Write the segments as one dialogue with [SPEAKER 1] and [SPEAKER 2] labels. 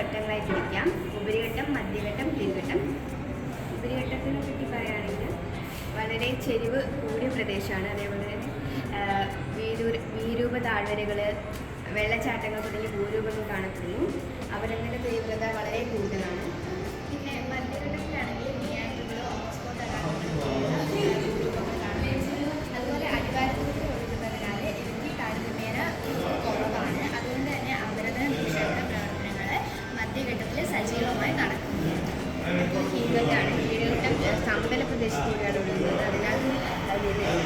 [SPEAKER 1] ഇതിനെ മൂന്ന് ഘട്ടങ്ങളായി തിരിക്കാം ഉപരിഘട്ടം മധ്യഘട്ടം കീഴ്ഘട്ടം. ഉപരിഘട്ടത്തിനെ പറ്റി പറയുകയാണെങ്കിൽ വളരെ ചെരിവ് കൂടിയ പ്രദേശമാണ്. അതേപോലെ തന്നെ വീരൂ വീരൂപ താഴ്വരകൾ വെള്ളച്ചാട്ടങ്ങൾ തുടങ്ങിയ ഭൂരൂപങ്ങൾ കാണപ്പെടുന്നു. അപരങ്ങളുടെ തീവ്രത വളരെ കൂടുതലാണ്. അതിനാൽ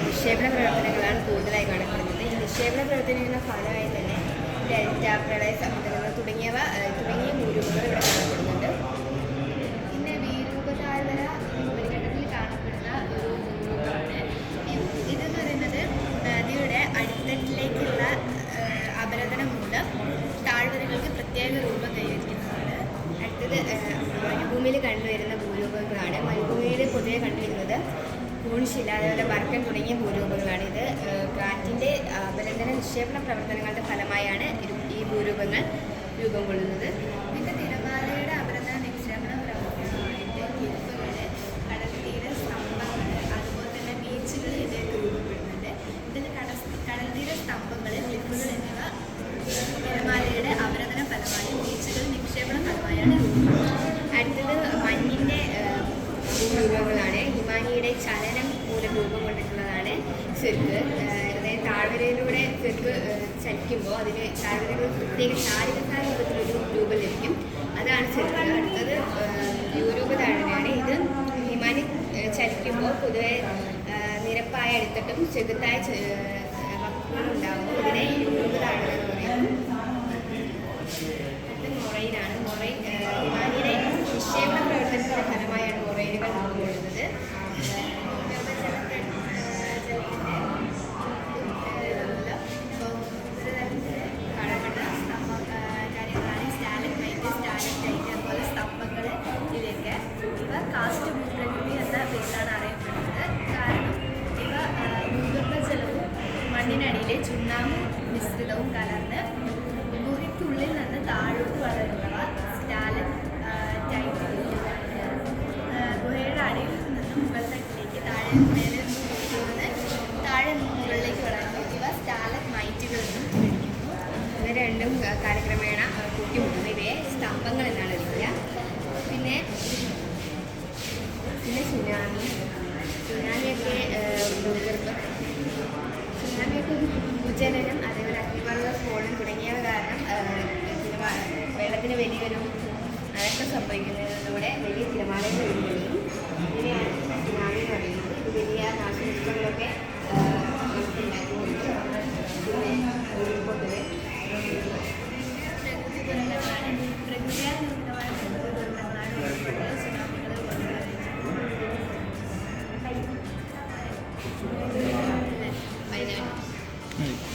[SPEAKER 1] നിക്ഷേപണ പ്രവർത്തനങ്ങളാണ് കൂടുതലായി കാണപ്പെടുന്നത്. ഈ നിക്ഷേപണ പ്രവർത്തനങ്ങളുടെ ഫലമായി തന്നെ ഡെൽറ്റ പ്രളയ സമുദ്രങ്ങൾ തുടങ്ങിയവ തുടങ്ങിയ ഭൂരൂപങ്ങൾ ഇവിടെ കാണപ്പെടുന്നുണ്ട്. പിന്നെ വീരൂപ താഴ്വര ഉപരിഘട്ടത്തിൽ കാണപ്പെടുന്ന ഒരു ഭൂരൂപമാണ് ഇതെന്ന് പറയുന്നത് നദിയുടെ അടിത്തട്ടിലേക്കുള്ള അപരതനം മൂലം താഴ്വരകൾക്ക് പ്രത്യേക രൂപം കൈവരിക്കുന്നതാണ് അടുത്തത് മരുഭൂമിയിൽ കണ്ടുവരുന്ന ഭൂരൂപങ്ങളാണ്. മരുഭൂമിയിൽ പൊതുവെ കണ്ടുവരുന്നത് കൂൺശില അതേപോലെ ബർക്കൻ തുടങ്ങിയ ഭൂരൂപങ്ങളാണ്. ഇത് കാറ്റിന്റെ അപരദന നിക്ഷേപണ പ്രവർത്തനങ്ങളുടെ ഫലമായാണ് ഈ ഭൂരൂപങ്ങൾ രൂപം കൊള്ളുന്നത്. രൂപങ്ങളാണ് ഹിമാനിയുടെ ചലനം മൂലം രൂപം കൊണ്ടിട്ടുള്ളതാണ് അതായത് താഴ്വരയിലൂടെ ചെറുക്ക് ചലിക്കുമ്പോൾ അതിന് താഴ്വരയിലൂടെ പ്രത്യേക ശാരീരിക രൂപത്തിലൊരു രൂപം ലഭിക്കും. അതാണ് ചെറുക്ക് അടുത്തത് യൂരൂപ താഴ്വരയാണ്. ഇത് ഹിമാനി ചലിക്കുമ്പോൾ പൊതുവെ നിരപ്പായ അടിത്തട്ടും ചെറുതായ വക്കുകളും ഉണ്ടാകുമ്പോൾ ഇതിനെ മണ്ണിനടിയിലെ ചുണ്ണാമ്പ് മിശ്രിതവും കലർന്ന് ഗുഹയ്ക്കുള്ളിൽ നിന്ന് താഴോട്ട് വളരുന്നവ സ്റ്റാലൻ ഗുഹയുടെ അടിയിൽ നിന്ന് മുകൾ തട്ടിലേക്ക് താഴെ മേലെ നിന്ന് താഴെ മുകളിലേക്ക് വളർന്നു ഇവ സ്റ്റാലൻ മൈറ്റുകൾ എന്നും വിളിക്കുന്നു ഇവ രണ്ടും കാലക്രമേണ കൂട്ടിമുട്ടുന്നു. ഇവയെ സ്തംഭങ്ങൾ എന്നാണ് വിളിക്കുക. ഭൂജനനം അതേപോലെ അഗ്നിപർവത സ്ഫോടനം തുടങ്ങിയവ കാരണം വെള്ളത്തിന് വലിയൊരു അനക്കം സംഭവിക്കുന്നതിലൂടെ വലിയ തിരമാലകൾ ഒഴുകുകയും ഇത് വലിയ നാശനഷ്ടങ്ങളൊക്കെ നമുക്ക് ഉണ്ടാക്കുന്നുണ്ട് Right.